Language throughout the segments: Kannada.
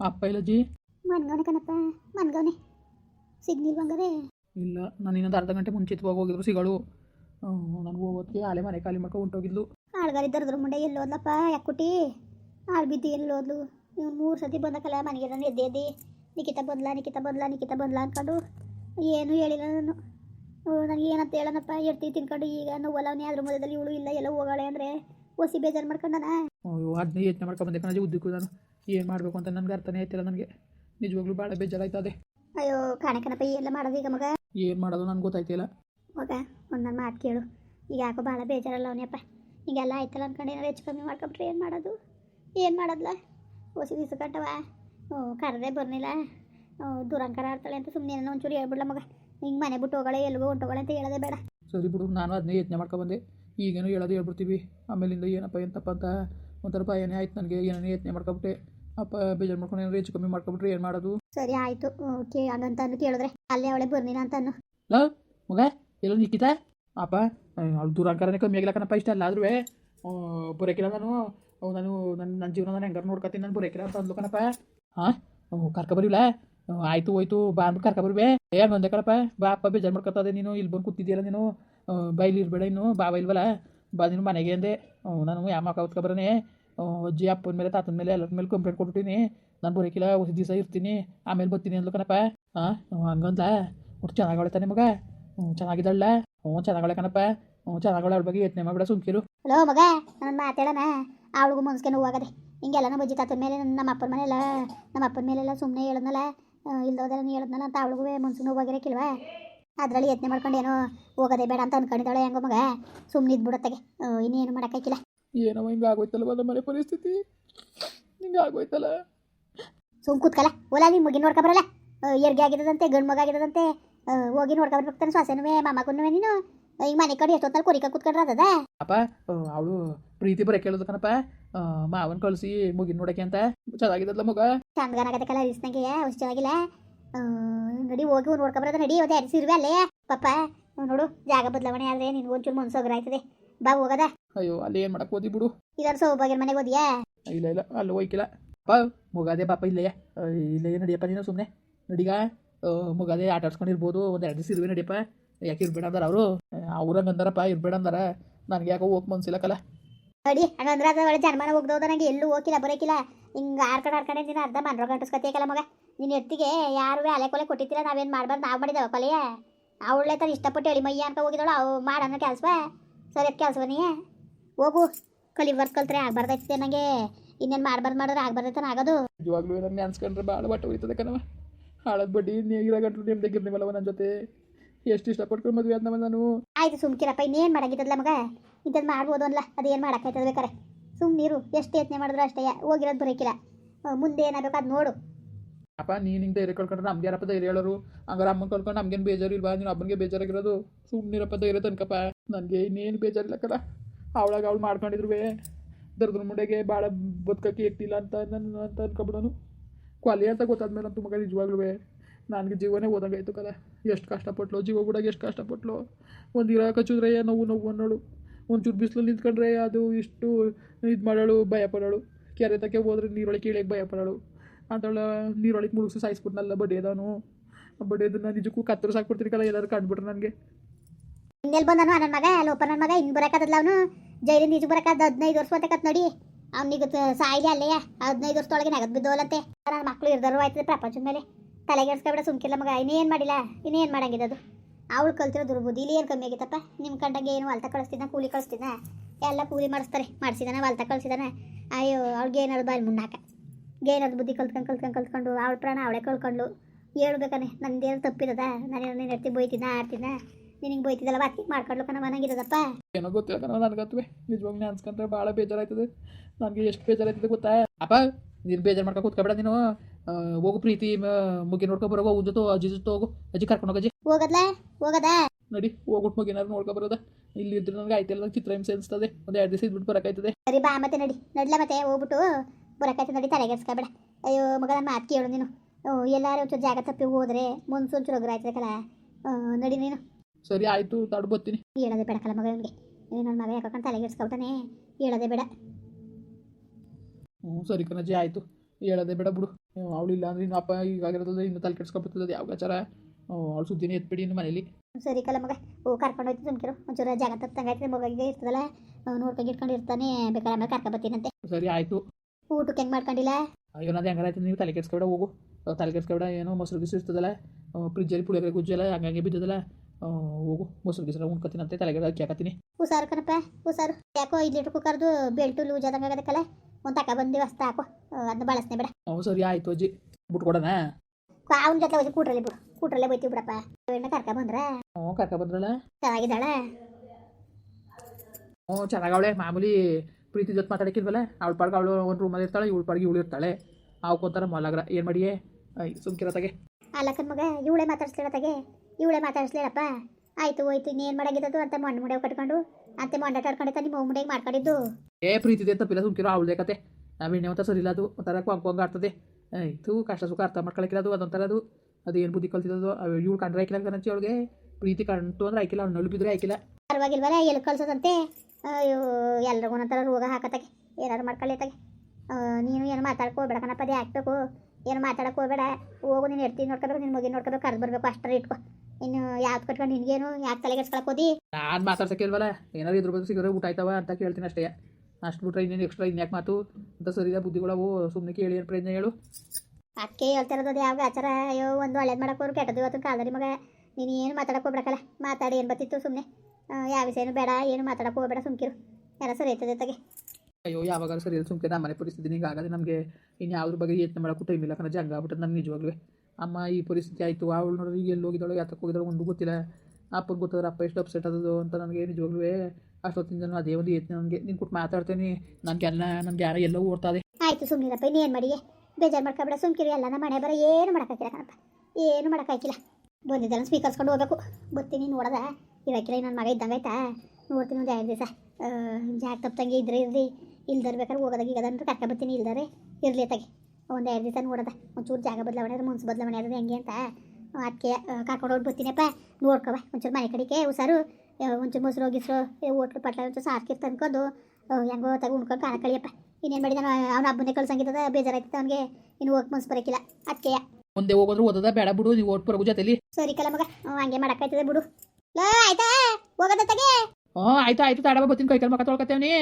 ಅಪ್ಪ ಇಲ್ಲ ಜಿ? ಮನ್ಗವನೆ ಕಣಪ್ಪ ಮನ್ಗವನೆ. ಸಿಗ್ನಿಲ್ವಂಗರೆ ಇಲ್ಲ ನಾನು ಇನ್ನೊಂದು ಅರ್ಧ ಗಂಟೆ ಮುಂಚಿತವಾಗಿ ಹೋಗಿದ್ರು ಸಿಗಳು. ನನಗೆ ಹೋಗೋದಕ್ಕೆ ಆಲೆ ಮನೆ ಖಾಲಿ ಮಾಡ್ಕೊಂಡು ಹೊಂಟೋಗಿದ್ಲು. ಆಳ್ಗಾರಿದ್ದರದ್ರ ಮುಂಡೆ ಎಲ್ಲೋದ್ಲಪ್ಪ ಯಾಕುಟಿ ಆಳ್ ಬಿದ್ದು ಎಲ್ಲೋದ್ಲು ನೀವು ಮೂರು ಸತಿ ಬಂದಕಲ್ಲ ಮನೆಗೆ ನಾನು ಎದ್ದೆ ಎದ್ದಿ. ನಿಖಿತ ಬಂದ್ಲ ನಿಖಿತ ಬಂದ್ಲ ನಿಖಿತ ಬಂದ್ಲ ಅನ್ಕೊಂಡು ಏನೂ ಹೇಳಿಲ್ಲ ನಾನು. ನನಗೆ ಏನಂತ ಹೇಳನಪ್ಪ ಎಡ್ತಿ ತಿನ್ಕೊಂಡು ಈಗ ನೋವಲ್ಲವನೇ ಅದ್ರ ಮಧ್ಯದಲ್ಲಿ ಇವಳು ಇಲ್ಲ ಎಲ್ಲ ಹೋಗಾಳೆ ಅಂದರೆ ಒಸಿ ಬೇಜಾರು ಮಾಡ್ಕೊಂಡನ? ಅಯ್ಯೋ ಅದನ್ನೇ ಯೋಚನೆ ಮಾಡ್ಕೊಂಡು ಬಂದೆ ಕಣಜಿ ಉದ್ದಕ್ಕೂ ನಾನು. ಏನು ಮಾಡಬೇಕು ಅಂತ ನನಗೆ ಅರ್ಥನೇ ಆಯ್ತಿಲ್ಲ ನನಗೆ. ನಿಜವಾಗ್ಲೂ ಭಾಳ ಬೇಜಾರಾಯ್ತದೆ. ಅಯ್ಯೋ ಕಾಣಕನಪ್ಪ ಎಲ್ಲ ಮಾಡೋದು ಈಗ ಮಗ? ಏನು ಮಾಡೋದು ನನಗೆ ಗೊತ್ತಾಯ್ತಿಲ್ಲ. ಮಗ ಒಂದು ನನ್ನ ಮಾತು ಕೇಳು. ಈಗ ಯಾಕೋ ಭಾಳ ಬೇಜಾರಲ್ಲ ಅವನಪ್ಪ ಈಗೆಲ್ಲ ಆಯ್ತಲ್ಲ ಅನ್ಕೊಂಡು ಏನಾರು ಹೆಚ್ಚು ಕಮ್ಮಿ ಮಾಡ್ಕೊಂಬಿಟ್ರೆ ಏನು ಮಾಡೋದು? ಏನು ಮಾಡೋದ್ಲ? ಹೊಸಿ ಹ್ಞೂ ಕರೆದೇ ಬರ್ನಿಲ್ಲ? ದುರಂಕಾರ ಆಡ್ತಾಳೆ ಅಂತ ಸುಮ್ಮನೆ ಏನೋ ಒಂಚೂರು ಹೇಳ್ಬಿಡ್ಲ ಮಗ. ಹಿಂಗೆ ಮನೆ ಬಿಟ್ಟು ಹೋಗಳೆ ಎಲ್ಲಿಗೋ ಹೊಂಟೋಗಳೆ ಅಂತ ಹೇಳೋದೇ ಬೇಡ. ಸರಿ ಬಿಡು ನಾನು ಅದನ್ನೇ ಯೋಚನೆ ಮಾಡ್ಕೊಬಂದೆ ಈಗೇನು ಹೇಳೋದು ಹೇಳ್ಬಿಡ್ತೀವಿ. ಆಮೇಲಿಂದ ಏನಪ್ಪ ಎಂತಪ್ಪ ಅಂತ ಒಂಥರ ಭಯನೇ ಆಯ್ತು ನನಗೆ. ಏನೇನೋ ಯೋಚನೆ ಮಾಡ್ಕೊಬಿಟ್ಟೆ. ಅಪ್ಪ ಬೇಜಾರು ಮಾಡ್ಕೊಂಡು ಏನಾರು ಹೆಚ್ಚು ಕಮ್ಮಿ ಮಾಡ್ಕೊಬಿಟ್ರೆ ಏನು ಮಾಡೋದು? ಸರಿ ಆಯಿತು ಓಕೆ ಹಂಗಂತ ಕೇಳಿದ್ರೆ ಅಲ್ಲೇ ಅವಳೆ ಬರ್ನಿನ ಅಂತ ಲೋ ಮಗ ಎಲ್ಲೋ ನಿಕ್ಕಿತ? ಅಪ್ಪ ಅವ್ಳು ದೂರಾಂಕರನೇ ಕಮ್ಮಿ ಆಗಿಲ್ಲ ಕಣಪ್ಪ ಇಷ್ಟ ಅಲ್ಲ ಆದ್ರೂ ಬರೋಕಿಲ್ಲ ನಾನು ನಾನು ನನ್ನ ನನ್ನ ಜೀವನ ನಾನು ಹೆಂಗಾರು ನೋಡ್ಕೊತೀನಿ ನಾನು ಬರೋಕಿಲ್ಲ ಅಂತ ಅಂದ್ಲು ಕಣಪ್ಪ. ಹಾಂ ಕರ್ಕೊಬರಿಲ್ಲ ಆಯ್ತು ಹೋಯ್ತು ಬಾ ಅಂದ್ಬಿಟ್ಟು ಬೇ ಏ ಹಂಗಂದೆ ಕಣಪ್ಪ ಬಾ ಅಪ್ಪ ಬೇಜಾರು ಮಾಡ್ಕೊತದೆ ನೀನು ಇಲ್ಲಿ ಬಂದು ಕೂತಿದ್ದೀಯಲ್ಲ ನೀನು. ಬೈಲಿ ಇರಬೇಡ ಇನ್ನು ಬಾವ ಇಲ್ವಲ್ಲ? ಬಾ ನೀನು ಮನೆಗೆ ಅಂದೆ. ನಾನು ಯಾವ ಮಕ್ಕ ಹೊತ್ಕೊಬರನೆ ಅಜ್ಜಿ, ಅಪ್ಪನ ಮೇಲೆ, ತಾತನ ಮೇಲೆ, ಎಲ್ಲರ ಮೇಲೆ ಕಂಪ್ಲೇಂಟ್ ಕೊಟ್ಬಿಟ್ಟಿನಿ. ನಾನು ಬರೋಕಿಲ್ಲ ಒಂದು ದಿವಸ ಇರ್ತೀನಿ. ಆಮೇಲೆ ಬರ್ತೀನಿ ಅಂದ್ಲು ಕಣಪ್ಪ. ಹಾಂ ಹಂಗಂದ ಒಟ್ಟು ಚೆನ್ನಾಗವಳೆ ನಿಮಗ? ಮಗ ಹ್ಞೂ ಚೆನ್ನಾಗಿದ್ದಾಳ ಹ್ಞೂ ಚೆನ್ನಾಗಳೆ ಕಣಪ್ಪ. ಹ್ಞೂ ಚೆನ್ನಾಗವಳೆ ಅವಳ ಬಗ್ಗೆ. ಯೋಚನೆ ಮಾಡ್ಬೇಡ ಸುಮ್ಕಿರು. ಹಲೋ ಮಗ, ನಾನು ಮಾತಾಡೋಣ ಅವಳಿಗೂ ಮನ್ಸ್ಗೆ ನೋವಾಗದೆ ಹಿಂಗೆಲ್ಲ ನಮ್ಮ ಅಜ್ಜಿ, ತಾತನ ಮೇಲೆ, ನಮ್ಮ ಅಪ್ಪನ ಮನೆಯಲ್ಲ, ನಮ್ಮ ಅಪ್ಪನ ಮೇಲೆಲ್ಲ ಸುಮ್ಮನೆ ಹೇಳದ್ನಲ್ಲ. ಇಲ್ದೋದೆಲ್ಲ ಹೇಳದ್ನಲ್ಲ ಅಂತ ಅವಳಿಗೂ ಮನ್ಸು ನೋವಾಗಿರಕ್ಕಿಲ್ವಾ ಅದರಲ್ಲಿ ಯತ್ನೆ ಮಾಡ್ಕೊಂಡು ಏನೋ ಹೋಗೋದೇ ಬೇಡ ಅಂತ ಅನ್ಕೊಂಡಿದ್ದಾಳೆ ಹೆಂಗೋ ಮಗ. ಸುಮ್ಮನೆ ಇದ್ಬಿಡತ್ತಾಗೆ ಇನ್ನೇನು ಮಾಡೋಕ್ಕಾಗಿಲ್ಲ ಏನೋ ಹಿಂಗೆ ಆಗೋಯ್ತಲ್ಲ ನಮ್ಮ ಮನೆ ಪರಿಸ್ಥಿತಿ ಹಿಂಗೆ ಆಗೋಯ್ತಲ್ಲ ಸುಮ್ ಕೂತ್ಕಲ್ಲ ಓಲಾ ನಿಮ್ಮ ನೋಡ್ಕ ಬರಲ್ಲ. ಎರ್ಗೆ ಆಗಿದಂತೆ ಗಂಡ್ ಮಗ ಆಗಿದಂತೆ ಹೋಗಿ ನೋಡ್ಕೊಬರ್ಬೇಕಾನೆ ಸೊಸೆನುವೆ ಮೊಮ್ಮಗನುವೆ ನೀನು. ಈಗ ಮನೆ ಕಡೆ ಎಷ್ಟೊತ್ತಲ್ಲಿ ಕೊರಿಕ ಕೂತ್ಕೊಂಡ್ರದ ಅಪ್ಪ ಅವಳು ಪ್ರೀತಿ ಬರ ಕೇಳೋದು ಕಣಪ್ಪ. ಮಾವನ್ ಕಳಿಸಿ ಮುಗಿನ್ ನೋಡಕ್ಕೆ ಅಂತ. ಚೆನ್ನಾಗಿದ್ದಲ್ಲ ಮಗ. ಚಂದಗಾನಾಗದಕ್ಕಲ್ಲ ರೀಸ್ನಾಗೆ ಅಷ್ಟು ಚೆನ್ನಾಗಿಲ್ಲ. ನಡಿ ಹೋಗಿ ನೋಡ್ಕೊಬರೋದು ನಡಿ ಅದೇ ಅರಿಸಿರ್ವೆ ಅಲ್ಲೇ. ಪಪ್ಪ ನೋಡು ಜಾಗ ಬದಲಾವಣೆ ಆದರೆ ನಿನ್ಗೆ ಒಂಚೂರು ಮನ್ಸು ಆಯ್ತದೆ. ಬಾ ಹೋಗದ. ಅಯ್ಯೋ ಅಲ್ಲಿ ಏನು ಮಾಡಕ್ಕೆ ಓದಿ ಬಿಡು. ಇದರ ಸೌಭಾಗ್ಯನ ಮನೆಗೆ ಓದಿಯಾ ಇಲ್ಲ ಇಲ್ಲ ಅಲ್ಲಿ ಹೋಯ್ಕಿಲ್ಲ. ಬಾ ಮುಗಾದೆ ಪಾಪ ಇಲ್ಲಯ್ಯ ಇಲ್ಲಯ್ಯ ನಡಿಯಪ್ಪ ನೀನು ಸುಮ್ಮನೆ ನಡಿಗ? ಮುಗಾದೆ ಆಟ ಆಡ್ಸ್ಕೊಂಡಿರ್ಬೋದು ಒಂದು ಎರಡು ದಿವಸ ಇರುವೆ ನಡಿಯಪ್ಪ. ಯಾಕೆ ಇರ್ಬೇಡ ಅಂದಾರ ಅವರು? ಅವ್ರಂಗೆ ಅಂದಾರಪ್ಪ ಇರ್ಬೇಡ ಅಂದಾರ. ನನಗೆ ಯಾಕೋ ಹೋಗಿ ಮನ್ಸಿಲ್ಲಕಲ್ಲ ನಡಿ ಹಂಗಂದ್ರೆ ಅದು ಒಳ್ಳೆ ಜನ್ಮನ ಹೋಗ್ದೋದ ನಂಗೆ ಎಲ್ಲೂ ಹೋಗಿಲ್ಲ ಬರೋಕಿಲ್ಲ. ಹಿಂಗೆ ಆರ್ಕಡೆ ಆರ್ಕಡೆ ನೀನು ಅರ್ಧ ಮನ್ರೋ ಗಂಟಸ್ಕತಿಯಕಲ್ಲ ಮಗ. ನಿನ್ನ ಎತ್ತಿಗೆ ಯಾರು ಅಲೆ ಕೊಲೆ ಕೊಟ್ಟಿದ್ದೀರ ನಾವೇನು ಮಾಡ್ಬಾರ್ದು ನಾವು ಮಾಡಿದ್ದೇವೆ ಕೊಲೆಯ? ಅವಳೆ ತರ ಇಷ್ಟಪಟ್ಟು ಹೇಳಿ ಮಯ್ಯ ಅಂತ ಹೋಗಿದಳು ಅವು ಮಾಡೋಣ ಕೆಲಸ ಸರಿ ಕೆಲಸವ ನೀ. ಹೋಗು. ಕಲಿ ವರ್ಕ್ ಕಲ್ತ್ರೆ ಆಗ್ಬಾರ್ದೈತೆ ನನಗೆ ಇನ್ನೇನ್ ಮಾಡ್ಬಾರ್ದು ಮಾಡಿದ್ರೆ ಆಗ್ಬಾರ್ದೈತೆ ಆಗೋದು. ನಿಜವಾಗ್ಲೂ ನನ್ನ ಅನ್ಸ್ಕೊಂಡ್ರೆ ಭಾಳ ಬಟ್ಟೆ ಹೋಯ್ತದೆ ಕಣವ ಹಾಳದ ಬಡ್ಡಿ ಗಂಟಲು ನೆಮ್ಮದಿಗಿರ್ನಿವಲ್ಲವ ನನ್ನ ಜೊತೆ. ಎಷ್ಟು ಇಷ್ಟಪಟ್ಕೊಂಡು ಮದುವೆ ಆದ್ನವ ನಾನು. ಆಯ್ತು ಸುಮ್ಕಿರಪ್ಪ ಇನ್ನೇನ್ ಮಾಡಾಗಿದ್ದಲ್ಲ ಮಗ. ಇಂಥದ್ದು ಮಾಡ್ಬೋದು ಅನ್ಲ ಅದೇನು ಮಾಡೋಕ್ಕಾಯ್ತದ ಬೇಕಾರೆ. ಸುಮ್ಮನಿರು ಎಷ್ಟು ಯತ್ನೆ ಮಾಡಿದ್ರು ಅಷ್ಟೇ ಹೋಗಿರೋದು ಬರೋಕಿಲ್ಲ. ಮುಂದೆ ಏನಾಗಬೇಕು ಅದು ನೋಡು. ಅಪ್ಪ ನೀನು ಹಿಂಗೆ ಧೈರ್ಯ ಕಳ್ಕೊಂಡ್ರೆ ನಮ್ಗೆ ಯಾರಪ್ಪ ಧೈರ್ಯ ಹೇಳೋರು? ಹಂಗಾರೆ ಅಮ್ಮನ ಕಳ್ಕೊಂಡು ನಮ್ಗೇನು ಬೇಜಾರು ಇಲ್ವಾ? ನೀನು ಅಮ್ಮನಿಗೆ ಬೇಜಾರಾಗಿರೋದು. ಸುಮ್ಮನಿರಪ್ಪ ಧೈರ್ಯ ತನಕಪ್ಪ. ನನಗೆ ಇನ್ನೇನು ಬೇಜಾರಿಲ್ಲ ಕದ ಅವಳಾಗ ಅವಳು ಮಾಡ್ಕೊಂಡಿದ್ರು ದರ್ದ್ರ ಮುಂಡೆಗೆ ಭಾಳ ಬದುಕಕ್ಕೆ ಇರ್ತಿಲ್ಲ ಅಂತ ನನ್ನ ಅಂತ ಅನ್ಕೊಬಿಡೋನು. ಕೊಲೆ ಅಂತ ಗೊತ್ತಾದ್ಮೇಲೆ ಅಂತೂ ಮಗ ನಿಜವಾಗ್ಲೂ ನನಗೆ ಜೀವನೇ ಓದಂಗಾಯ್ತು ಕಲ. ಎಷ್ಟು ಕಷ್ಟಪಟ್ಲು, ಜೀವ ಬಿಡಾಗ ಎಷ್ಟು ಕಷ್ಟಪಟ್ಲು. ಒಂದು ಇರೋ ಕಚ್ಚಿದ್ರೆ ನೋವು ನೋವು ಅನ್ನೋಳು. ಒಂಚೂರು ಬಿಸಿಲಲ್ಲಿ ನಿಂತ್ಕೊಂಡ್ರೆ ಅದು ಇಷ್ಟು ಇದು ಮಾಡೋಳು, ಭಯ ಪಡೋಳು. ಕೆರೆ ತಕ್ಕೆ ಹೋದ್ರೆ ನೀರೊಳಗೆ ಕೀಳಕ್ಕೆ ಭಯಪಡೋಳು ಅಂತೇಳ ನೀರೊಳಗೆ ಮುಳುಗಿಸಿ ಸಾಯಿಸ್ಬಿಟ್ನಲ್ಲ ಬಡಿಯೋದವನು. ಬಡಿಯೋದನ್ನ ನಿಜಕ್ಕೂ ಕತ್ತರಿಸಾಕ್ಬಿಡ್ತೀನಿ ಕಲ ಎಲ್ಲರೂ ಕಂಡುಬಿಟ್ರೆ ನನಗೆ. ಇನ್ನೆಲ್ಲಿ ಬಂದನು ನನ್ನ ಮಗ ಲೋಪ ನನ್ನ ಮಗ ಇನ್ನು ಬರಕಾದಲ್ಲ ಅವನು. ಜೈಲಿಂದ ಈಜು ಬರಕಾದ ಹದಿನೈದು ವರ್ಷ ಅಂತ ಕತ್ ನೋಡಿ. ಅವ್ನಿಗೆ ಸಾಯಿಲಿ ಅಲ್ಲೇ, ಹದಿನೈದು ವರ್ಷದೊಳಗೆ ನಗದ್ ಬಿದ್ದೋಲಂತೆ ನನ್ನ ಮಕ್ಕಳು ಇರ್ದರು ಆಯ್ತದೆ ಪ್ರಪಂಚದ ಮೇಲೆ. ತಲೆಗೆಡ್ಸ್ಕೊಬೇಡ ಸುಮ್ಕಿಲ್ಲ ಮಗ, ಇನ್ನೇನು ಮಾಡಿಲ್ಲ, ಇನ್ನೇನು ಮಾಡಂಗಿದ್ದದು ಅವಳು ಕಲ್ತಿರೋ ದುರ್ಬುದ್ಧಿ ಇಲ್ಲಿ ಏನು ಕಮ್ಮಿ ಆಗಿತ್ತಪ್ಪ ನಿಮ್ಮ ಕಂಡಂಗೆ ಏನು ಅಲ್ತ ಕಳಿಸ್ತಿದ್ದ ಕೂಲಿ ಕಳಿಸ್ತಿದ್ದ ಎಲ್ಲ ಕೂಲಿ ಮಾಡಿಸ್ತಾರೆ, ಮಾಡಿಸಿದಾನೆ ಅಲ್ತ ಕಳಿಸಿದಾನೆ? ಅಯ್ಯೋ, ಅವ್ಳಿಗೆ ಏನಾದ್ರು ಬಾರಿ ಮುನ್ನಾಕ. ಏನಾದ್ರು ಬುದ್ಧಿ ಕಲ್ತ್ಕೊಂಡು ಕಲ್ತ್ಕೊಂಡು ಕಲ್ತ್ಕೊಂಡು, ಅವಳ ಪ್ರಾಣ ಅವಳೆ ಕಳ್ಕೊಂಡು ಹೇಳ್ಬೇಕಾನೆ ನಂದೇನು ತಪ್ಪಿದದ? ನಾನು ನೀನು ಎತ್ತಿ ಬೈತಿದ್ದ ಆಡ್ತಿದ್ದ ನಿನಗೆ ಬೈತಿದ್ದಲ್ಲ ಬಾಕಿ ಮಾಡ್ಕೊಂಡು ಕಣ ಮನಂಗಿದ್ದದಪ್ಪ ಏನೋ ಗೊತ್ತಿಲ್ಲ ಕಣ ನನಗತ್ವೆ. ನಿಜವಾಗ್ಲೂ ನೆನ್ಸ್ಕೊಂಡ್ರೆ ಭಾಳ ಬೇಜಾರಾಯ್ತದೆ. ನನಗೆ ಎಷ್ಟು ಬೇಜಾರಾಯ್ತದೆ ಗೊತ್ತಾ? ಅಪ್ಪ ನೀನು ಬೇಜಾರು ಮಾಡ್ಕೊ ಕೂತ್ಕೊಬೇಡ ನೀನು. ಹೋಗು ಪ್ರೀತಿ ಮುಗಿ ನೋಡ್ಕೊ ಬರೋ ಅವ್ನ ಜೊತೆ ಅಜ್ಜಿ ಜೊತೆ ಹೋಗು ಅಜ್ಜಿ ಕರ್ಕೊಂಡು ಹೋಗಜಿ ಹೋಗದ್ಲ? ಹೋಗದ? ನಡಿ ಹೋಗ್ಬಿಟ್ಟು ಮುಗಿನಾರು ನೋಡ್ಕೊ ಬರೋದ. ಇಲ್ಲಿ ಇದ್ರೆ ನನಗೆ ಆಯ್ತಿಲ್ಲ ನಂಗೆ ಚಿತ್ರ ಹಿಂಸೆ ಅನ್ಸ್ತದೆ. ಒಂದು ಎರಡು ದಿವಸ ಇದ್ಬಿಟ್ಟು ಬರೋಕ್ಕಾಯ್ತದೆ ಸರಿ ಬಾ ಮತ್ತೆ ನಡಿ. ನಡ್ಲ ಮತ್ತೆ ಹೋಗ್ಬಿಟ್ಟು ಬರಕಾಯ್ತು ನಡಿ ತಲೆಗೆಡ್ಸ್ಕೊಬೇಡ ಅಯ್ಯೋ ಮಗ ನನ್ನ ಮಾತು ಕೇಳು ನೀನು. ಎಲ್ಲಾರು ಒಂಚೂರು ಜಾಗ ತಪ್ಪಿ ಹೋದ್ರೆ ಮುನ್ಸು ಚುರೋಗ್ರ ಆಯ್ತದಕ್ಕಲ್ಲ ನಡಿ ನೀನು. ಸರಿ ಆಯಿತು ತಡ್ ಬರ್ತೀನಿ ಬೇಡ ಕಲಮಗ ಮಗ ಇವನಿಗೆ. ನನ್ನ ಮಗ ತಲೆ ತಲೆಗೆಡ್ಸ್ಕೊಬಿಟ್ಟಾನೆ ಹೇಳೋದೇ ಬೇಡ. ಹ್ಞೂ ಸರಿ ಕಣಜಿ ಆಯಿತು. ಹೇಳೋದೇ ಬೇಡ ಬಿಡು. ಅವಳು ಇಲ್ಲ ಅಂದ್ರೆ ಇನ್ನು ಅಪ್ಪ ಈಗಾಗಿರೋದು ಇನ್ನು ತಲೆ ಕೆಡ್ಸ್ಕೊಬಿಡ್ತದೆ. ಯಾವ ಗಾಚಾರ ಅವಳು ಸುದ್ದಿನೇ ಎತ್ಬಿಡಿ ಇನ್ನು ಮನೇಲಿ. ಸರಿ ಕಲ ಮಗ. ಓ ಕರ್ಕೊಂಡು ಹೋಯ್ತು ಸುಮ್ಕಿರು. ಒಂಚೂರು ಜಾಗ ತಪ್ಪಂಗಾಯ್ತು ಮಗಗೆ ಇರ್ತದಲ್ಲ. ನೋಡ್ಕೊಂಡು ಇಟ್ಕೊಂಡು ಇರ್ತಾನೆ. ಬೇಕಾದ್ರೆ ಆಮೇಲೆ ಕರ್ಕೊಂಡು ಬರ್ತೀನಂತೆ ಸರಿ ಆಯಿತು. ಊಟಕ್ಕೆ ಹೆಂಗೆ ಮಾಡ್ಕೊಂಡಿಲ್ಲ? ಅಯ್ಯೋ ನಾನು ಹೆಂಗಾರಾಯ್ತು ನೀವು ತಲೆ ಕೆಡ್ಸ್ಕೊಬೇಡ ಹೋಗು. ತಲೆ ಕೆಡ್ಸ್ಕೊಬೇಡ ಏನೋ ಮೊಸರು ಬಿಸಿ ಇರ್ತದಲ್ಲ. ಫ್ರಿಜ್ಜಲ್ಲಿ ಪುಳಿಯೋಗರೆ ಗುಜ್ಜಲ್ಲ ಹಂಗಂಗೆ ಬಿದ್ದದಲ್ಲ. ಹೋಗು ಮೊಸರು ಗಿಸರ ಅಂತ ತಲೆಗೆ ಅಕ್ಕಿ ಹಾಕತ್ತೀನಿ ಹುಷಾರು ಕಣಪ್ಪ ಹುಷಾರು. ಯಾಕೋ ಐದು ಲೀಟ್ರ್ ಕುಕ್ಕರ್ದು ಬೆಲ್ಟು ಲೂಸ್ ಆದಂಗೆ ಆಗದಕ್ಕಲ್ಲ ಒಂದು ತಕ ಬಂದು ವಸ್ತು ಹಾಕೋ. ಅದನ್ನ ಬಳಸ್ನೆ ಬೇಡ. ಹ್ಞೂ ಸರಿ ಆಯ್ತು ಅಜ್ಜಿ. ಬಿಟ್ಕೊಡೋಣ? ಅವನ ಜೊತೆ ಹೋಗಿ ಕೂಟ್ರಲ್ಲಿ ಬಿಡು. ಕೂಟ್ರಲ್ಲೇ ಬೈತೀವಿ ಬಿಡಪ್ಪ. ಎಣ್ಣೆ ಕರ್ಕ ಬಂದ್ರ? ಹ್ಞೂ ಕರ್ಕ ಬಂದ್ರಲ್ಲ? ಚೆನ್ನಾಗಿದ್ದಾಳೆ? ಹ್ಞೂ ಚೆನ್ನಾಗವಳೆ ಮಾಮೂಲಿ ಪ್ರೀತಿ ಜೊತೆ ಮಾತಾಡಕ್ಕಿಲ್ವಲ್ಲ ಅವಳ ಪಾಡ್ಗೆ ಅವಳು ಒಂದು ರೂಮಲ್ಲಿ ಇರ್ತಾಳೆ ಇವಳ ಪಾಡ್ಗೆ ಇವಳು ಇರ್ತಾಳೆ. ಅವಕ್ಕೊಂತಾರ ಮಲಗ್ರ. ಏನು ಮಾಡಿಯೇ? ಸುಮ್ಕಿರತ್ತಾಗೆ ಅಲ್ಲಕ್ಕನ ಮಗ ಇವಳೆ ಮಾತಾಡ್ಸ್ಲಿಡತ್ತಾಗೆ ಇವಳೆ ಮಾತಾಡಿಸ್ಲಿಲ್ಲಪ್ಪ ಆಯ್ತು ಹೋಯ್ತು ಇನ್ನೇನು ಮಾಡಾಗಿದ್ದು ಅಂತ ಮಣ್ಣು ಮುಂಡೆ ಕಟ್ಕೊಂಡು ಅಂತೆ ಮೊಂಡಾಟ ಆಡ್ಕೊಂಡಿದ್ದ ನಿಮ್ಮ ಮುಂಡೆಗೆ ಮಾಡ್ಕೊಂಡಿದ್ದು. ಏ ಪ್ರೀತಿದೆ ಅಂತ ಪಿಲ್ಲ ಸುಮ್ಕಿರೋ ಅವಳದೇ ಕತೆ. ನಾವು ಇನ್ನೇ ಒಂಥರ ಸರಿ ಇಲ್ಲ ಅದು ಒಂಥರ ಕೊಂಗ್ ಕೊಂಗ್ ಆಡ್ತದೆ. ಆಯ್ತು ಕಷ್ಟ ಸುಖ ಅರ್ಥ ಮಾಡ್ಕೊಳಕ್ಕಿಲ್ಲ ಅದು ಅದೊಂಥರ ಅದು. ಅದು ಏನು ಬುದ್ಧಿ ಕಲ್ತಿದ್ದು ಇವಳು ಕಂಡ್ರೆ ಆಯ್ಕಿಲ್ಲ ಕಣಂಚಿ ಅವಳಿಗೆ. ಪ್ರೀತಿ ಕಂಡು ಅಂದ್ರೆ ಆಯ್ಕಿಲ್ಲ ಅವ್ಳು ನಳು ಹಾಕಿಲ್ಲ. ಪರವಾಗಿಲ್ವಲ್ಲ ಎಲ್ಲಿ ಕಲ್ಸೋದಂತೆ ಅಯ್ಯೋ ಎಲ್ರಿಗೂ ಒಂಥರ ರೋಗ ಹಾಕತ್ತಾಗೆ ಏನಾದ್ರು ಮಾಡ್ಕೊಳ್ಳಿತ್ತಾಗೆ. ನೀನು ಏನು ಮಾತಾಡಕ್ಕೆ ಹೋಗ್ಬೇಡ ಕಣಪ್ಪ ಅದೇ ಹಾಕ್ಬೇಕು. ಏನು ಮಾತಾಡಕ್ಕೆ ಹೋಗ್ಬೇಡ. ಹೋಗು ನೀನು ಇರ್ತೀನಿ ನೋಡ್ಕೋಬೇಕು ನಿನ್ನ ಮಗಿನ ನೋಡ್ಕೋಬೇಕು ಕರೆದು ಬರಬೇಕು ಅಷ್ಟರ ಇಟ್ಕೊ. ಇನ್ನು ಯಾವ್ದು ಕಟ್ಕೊಂಡು ನಿನ್ಗೇನು? ಯಾಕೆ ತಲೆ ಕೆಡ್ಸ್ಕೊಳಕ್ ಹೋದಿ? ನಾನು ಮಾತಾಡ್ಸಕ್ಕಿಲ್ವಲ್ಲ ಏನಾದ್ರು ಇದ್ರ ಬಗ್ಗೆ ಸಿಗೋರೆ ಊಟ ಆಯ್ತವ ಅಂತ ಕೇಳ್ತೀನಿ ಅಷ್ಟೇ. ಅಷ್ಟು ಬಿಟ್ರೆ ಇನ್ನೇನು ಎಕ್ಸ್ಟ್ರಾ ಇನ್ಯಾಕೆ ಮಾತು? ಅಂತ ಸರಿ ಇಲ್ಲ ಬುದ್ಧಿಗಳವು ಸುಮ್ಮನೆ ಕೇಳಿ ಏನು ಪ್ರಯತ್ನ ಹೇಳು. ಅಕ್ಕೇ ಹೇಳ್ತಾ ಇರೋದು ಅದು ಯಾವ ಆಚಾರ? ಅಯ್ಯೋ ಒಂದು ಒಳ್ಳೇದು ಮಾಡಕ್ಕೆ ಹೋರು ಕೆಟ್ಟದ್ದು ಇವತ್ತು ಕಾಲದಲ್ಲಿ ಮಗ. ನೀನು ಏನು ಮಾತಾಡಕ್ಕೆ ಹೋಗ್ಬೇಕಲ್ಲ ಮಾತಾಡಿ ಏನು ಬರ್ತಿತ್ತು ಸುಮ್ಮನೆ ಯಾವ ವಿಷಯನೂ ಬೇಡ ಏನು ಮಾತಾಡಕ್ಕೆ ಹೋಗ್ಬೇಡ ಸುಮ್ಕಿರು. ಎಲ್ಲ ಸರಿ ಐತದ ತಗೆ ಅಯ್ಯೋ ಯಾವಾಗ ಸರಿ ಇಲ್ಲ ಸುಮ್ಕೆ ನಮ್ಮ ಮನೆ ಪರಿಸ್ಥಿತಿ ಹಿಂಗಾಗದೆ ನಮಗೆ ಇನ್ನು ಯಾವ್ದ್ರ ಬಗ್ಗೆ ಯೋಚನೆ ಮಾಡೋಕ್ಕೂ ಟೈಮ್ ಇಲ್ಲ ಕಣ ಜಂಗ ಆಗ್ಬಿಟ್ಟು ನನಗೆ ನಿಜವಾಗ್ಲೂ ಅಮ್ಮ ಈ ಪರಿಸ್ಥಿತಿ ಆಯಿತು. ಅವಳು ನೋಡಿದ್ರೆ ಎಲ್ಲಿ ಹೋಗಿದ್ದಾಳು, ಯಾತಕ್ಕೆ ಹೋಗಿದ್ದಾಳು ಒಂದು ಗೊತ್ತಿಲ್ಲ. ಅಪ್ಪನ ಗೊತ್ತಾದ್ರೆ, ಅಪ್ಪ, ಎಷ್ಟು ಅಪ್ಸೆಟ್ ಆದದು ಅಂತ ನನಗೆ ನಿಜವಾಗ್ಲೂ ಅಷ್ಟೊತ್ತಿಂದ ಅದೇ ಒಂದು ಏತ್ ನನಗೆ. ನಿನ್ನ ಕೊಟ್ಟು ಮಾತಾಡ್ತೇನೆ. ನನಗೆಲ್ಲ ನನಗೆ ಯಾರೋ ಎಲ್ಲೋ ಓಡ್ತಾದೆ ಆಯಿತು ಸುಮ್ಮನಿರಪ್ಪ ಇನ್ನೇನು ಮಾಡಿಯೇ? ಬೇಜಾರು ಮಾಡ್ಕೊಬೇಡ, ಸುಮ್ಕಿರಿ. ಎಲ್ಲ ನಮ್ಮ ಮನೆ ಬರ ಏನು ಮಾಡೋಕ್ಕಾಗಿಲ್ಲ ಕಣಪ್ಪ. ಏನು ಮಾಡೋಕ್ಕಾಗಿಲ್ಲ ಸ್ಪೀಕರ್ಸ್ ಸ್ವೀಕರಿಸ್ಕೊಂಡು ಹೋಗ್ಬೇಕು. ಬರ್ತೀನಿ ನೋಡದ? ಇರಾಕಿಲ್ಲ ನನ್ನ ಮಗ ಇದ್ದಂಗೆ ಆಯ್ತಾ? ನೋಡ್ತೀನಿ ಒಂದು ಎರಡು ದಿವಸ. ಜಾಗ ತಪ್ಪಂಗೆ ಇದ್ರೆ ಇರ್ರಿ. ಇಲ್ದರ್ಬೇಕಾದ್ರೆ ಹೋಗೋದಾಗ ಈಗ ಅದಂದ್ರೆ ಕರ್ಕ ಬರ್ತೀನಿ ಇಲ್ದರೆ. ಇರಲಿ ತಗೆ ಒಂದು ಎರಡು ದಿವಸ ನೋಡದ. ಒಂಚೂರು ಜಾಗ ಬದಲಾವಣೆ ಆದ್ರೆ ಮುನ್ಸು ಬದಲಾವಣೆ ಆದ್ರೆ ಹೆಂಗೆ ಅಂತ. ಅದಕ್ಕೆ ಕರ್ಕೊಂಡು ಹೋಗಿ ಬರ್ತೀನಪ್ಪ. ನೋಡ್ಕೊಬ ಒಂಚೂರು ಮನೆ ಕಡೆಗೆ ಹುಷಾರು. ಒಂಚೂರು ಮೊಸರು ಗಿಸ್ರು ಓಟ್ಲು ಪಟ್ಲ ಒಂಚೂರು ಸಾರ್ಕಿರ್ ತಂದ್ಕೊಂಡು ಹೆಂಗೋ ತಗ ಉಣ್ಕೊಂಡು ಕಾಣ ಕಳಿಯಪ್ಪ. ಇನ್ನೇನು ಮಾಡಿದ ಅವ್ನ ಹಬ್ಬನೇ ಕಳ್ಸಂಗಿದ್ದದ ಬೇಜಾರಾಯ್ತದ ಅವನಿಗೆ. ಇನ್ನು ಹೋಗಿ ಮನ್ಸು ಬರೋಕಿಲ್ಲ. ಅದಕ್ಕೆ ಮುಂದೆ ಹೋಗೋದ್ರು ಓದದ ಬೇಡ ಬಿಡು ನೀವು ಓಟ್ ಬರೋಗು ಜೊತೆಲಿ. ಸರಿ ಕಲ ಮಗ. ಹಂಗೆ ಮಾಡಕ್ಕಾಯ್ತದೆ ಬಿಡು. ಲೋ ಆಯ್ತಾ? ಹೋಗೋದ ತಗೆ? ಹ್ಞೂ ಆಯ್ತು ಆಯ್ತು ತಾಡವ ಬರ್ತೀನಿ ಕೈ ಕಾಲು ಮಕ್ಕ ತೊಳ್ಕೊತೇವ್ನಿ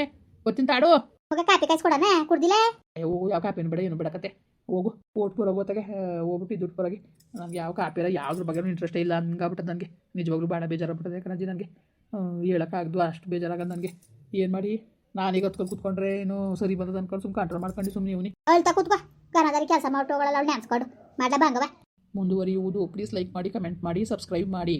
ತಾಡು. ಮಗ ಕಾಪಿ ಕಾಯಿಸ್ಕೊಡಣ? ಕುಡ್ದಿಲ್ಲ? ಅಯ್ಯೋ ಯಾವ ಕಾಪಿನ ಬೇಡ ಏನು ಬೇಡಕತ್ತೆ ಹೋಗು ಓಟ್ ಪೂರ ಹೋಗೋತಾಗೆ ಹೋಗ್ಬಿಟ್ಟು ದುಡ್ಡು ಪರವಾಗಿ ನನಗೆ ಯಾವ ಕಾಪಿ ಇಲ್ಲ ಯಾವ್ದ್ರ ಬಗ್ಗೆ ಇಂಟ್ರೆಸ್ಟ್ ಇಲ್ಲ ಹಂಗಾಗ್ಬಿಟ್ಟದ ನನಗೆ ನಿಜವಾಗ್ಲೂ ಭಾಳ ಬೇಜಾರಾಗ್ಬಿಟ್ಟದೆ ಕಣಜಿ ನನಗೆ ಹೇಳೋಕ್ಕಾಗ್ದು ಅಷ್ಟು ಬೇಜಾರಾಗದ ನನಗೆ ಏನು ಮಾಡಿ? ನಾನೀಗ ಹೊತ್ಕೊಂಡು ಕೂತ್ಕೊಂಡ್ರೆ ಏನು ಸರಿ ಬಂದದ ಅನ್ಕೊಂಡು ಸುಮ್ಮನೆ ಕಂಟ್ರೋಲ್ ಮಾಡ್ಕೊಂಡು ಸುಮ್ಮನೆ ಇವನಿ. ಅಳ್ತಾ ಕೂತ್ಕೋ. ಕನ್ನಡದಲ್ಲಿ ಕೆಲಸ ಮಾಡ್ತೋಗಳಲ್ಲ ಅವ್ಳು ನೆನ್ಸ್ಕೊಡು ಮಾಡ್ಲಾ ಬಂಗವ ಮುಂದುವರಿಯುವುದು ಪ್ಲೀಸ್ ಲೈಕ್ ಮಾಡಿ ಕಮೆಂಟ್ ಮಾಡಿ ಸಬ್ಸ್ಕ್ರೈಬ್ ಮಾಡಿ.